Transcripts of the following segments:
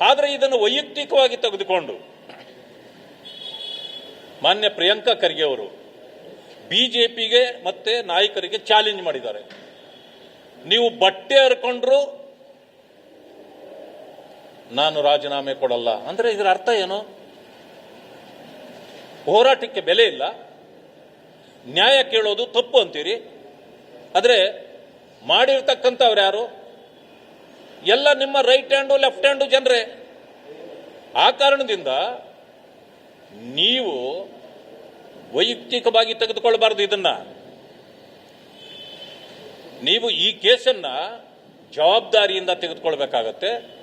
ಆದರೆ ಇದನ್ನು ವೈಯಕ್ತಿಕವಾಗಿ ತೆಗೆದುಕೊಂಡು ಮಾನ್ಯ ಪ್ರಿಯಾಂಕಾ ಖರ್ಗೆ ಅವರು ಬಿಜೆಪಿಗೆ ಮತ್ತೆ ನಾಯಕರಿಗೆ ಚಾಲೆಂಜ್ ಮಾಡಿದ್ದಾರೆ. ನೀವು ಬಟ್ಟೆ ಹರ್ಕೊಂಡ್ರು ನಾನು ರಾಜೀನಾಮೆ ಕೊಡಲ್ಲ. ಅಂದ್ರೆ ಇದರ ಅರ್ಥ ಏನು? ಹೋರಾಟಕ್ಕೆ ಬೆಲೆ ಇಲ್ಲ. ನ್ಯಾಯ ಕೇಳೋದು ತಪ್ಪು ಅಂತೀರಿ. ಆದರೆ ಮಾಡಿರ್ತಕ್ಕಂಥವ್ರು ಯಾರು? ಎಲ್ಲ ನಿಮ್ಮ ರೈಟ್ ಹ್ಯಾಂಡು, ಲೆಫ್ಟ್ ಹ್ಯಾಂಡು ಜನರೇ. ಆ ಕಾರಣದಿಂದ ನೀವು ವೈಯಕ್ತಿಕವಾಗಿ ತೆಗೆದುಕೊಳ್ಬಾರ್ದು ಇದನ್ನ. ನೀವು ಈ ಕೇಸನ್ನ ಜವಾಬ್ದಾರಿಯಿಂದ ತೆಗೆದುಕೊಳ್ಬೇಕಾಗತ್ತೆ.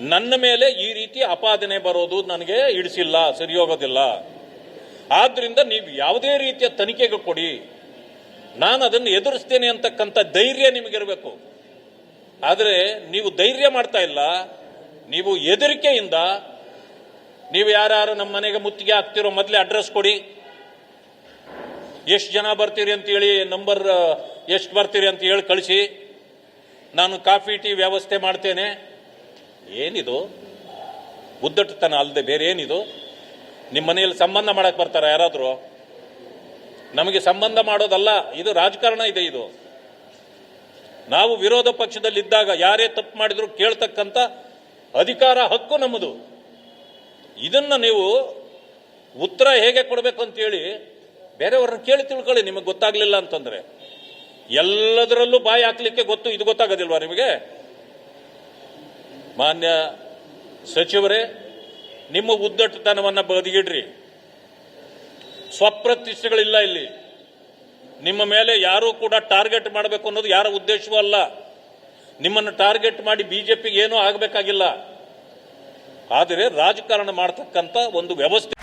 ನನ್ನ ಮೇಲೆ ಈ ರೀತಿ ಅಪಾದನೆ ಬರೋದು ನನಗೆ ಇಡಿಸಿಲ್ಲ ಸರಿ ಹೋಗೋದಿಲ್ಲ ಆದ್ರಿಂದ ನೀವು ಯಾವುದೇ ರೀತಿಯ ತನಿಖೆಗೆ ಕೊಡಿ. ನಾನು ಅದನ್ನು ಎದುರಿಸ್ತೇನೆ ಅಂತಕ್ಕಂಥ ಧೈರ್ಯ ನಿಮಗಿರಬೇಕು. ಆದರೆ ನೀವು ಧೈರ್ಯ ಮಾಡ್ತಾ ಇಲ್ಲ, ನೀವು ಹೆದರಿಕೆಯಿಂದ, ನೀವು ಯಾರ್ಯಾರು ನಮ್ಮ ಮನೆಗೆ ಮುತ್ತಿಗೆ ಹಾಕ್ತಿರೋ ಮೊದಲೇ ಅಡ್ರೆಸ್ ಕೊಡಿ. ಎಷ್ಟು ಜನ ಬರ್ತೀರಿ ಅಂತ ಹೇಳಿ ನಂಬರ್ ಎಷ್ಟು ಬರ್ತೀರಿ ಅಂತ ಹೇಳಿ ಕಳಿಸಿ. ನಾನು ಕಾಫಿ, ಟೀ ವ್ಯವಸ್ಥೆ ಮಾಡ್ತೇನೆ. ಏನಿದು? ಉದ್ದಟತನ ಅಲ್ಲದೆ ಬೇರೆ ಏನಿದು? ನಿಮ್ಮ ಮನೆಯಲ್ಲಿ ಸಂಬಂಧ ಮಾಡಕ್ಕೆ ಬರ್ತಾರ ಯಾರಾದರೂ? ನಮಗೆ ಸಂಬಂಧ ಮಾಡೋದಲ್ಲ, ಇದು ರಾಜಕಾರಣ ಇದೆ ಇದು. ನಾವು ವಿರೋಧ ಪಕ್ಷದಲ್ಲಿದ್ದಾಗ ಯಾರೇ ತಪ್ಪು ಮಾಡಿದ್ರು ಕೇಳ್ತಕ್ಕಂಥ ಅಧಿಕಾರ ಹಕ್ಕು ನಮ್ಮದು. ಇದನ್ನ ನೀವು ಉತ್ತರ ಹೇಗೆ ಕೊಡಬೇಕು ಅಂತೇಳಿ ಬೇರೆಯವ್ರನ್ನ ಕೇಳಿ ತಿಳ್ಕೊಳ್ಳಿ, ನಿಮಗೆ ಗೊತ್ತಾಗ್ಲಿಲ್ಲ ಅಂತಂದ್ರೆ. ಎಲ್ಲದರಲ್ಲೂ ಬಾಯಿ ಹಾಕ್ಲಿಕ್ಕೆ ಗೊತ್ತು, ಇದು ಗೊತ್ತಾಗೋದಿಲ್ವಾ ನಿಮಗೆ? ಮಾನ್ಯ ಸಚಿವರೇ, ನಿಮ್ಮ ಉದ್ದಟತನವನ್ನ ಬದಿಗಿಡ್ರಿ ಸ್ವಪ್ರತಿಷ್ಠೆಗಳಿಲ್ಲ ಇಲ್ಲಿ. ನಿಮ್ಮ ಮೇಲೆ ಯಾರೂ ಕೂಡ ಟಾರ್ಗೆಟ್ ಮಾಡಬೇಕು ಅನ್ನೋದು ಯಾರ ಉದ್ದೇಶವೂ ಅಲ್ಲ. ನಿಮ್ಮನ್ನು ಟಾರ್ಗೆಟ್ ಮಾಡಿ ಬಿಜೆಪಿಗೆ ಏನೂ ಆಗಬೇಕಾಗಿಲ್ಲ. ಆದರೆ ರಾಜಕಾರಣ ಮಾಡತಕ್ಕಂಥ ಒಂದು ವ್ಯವಸ್ಥೆ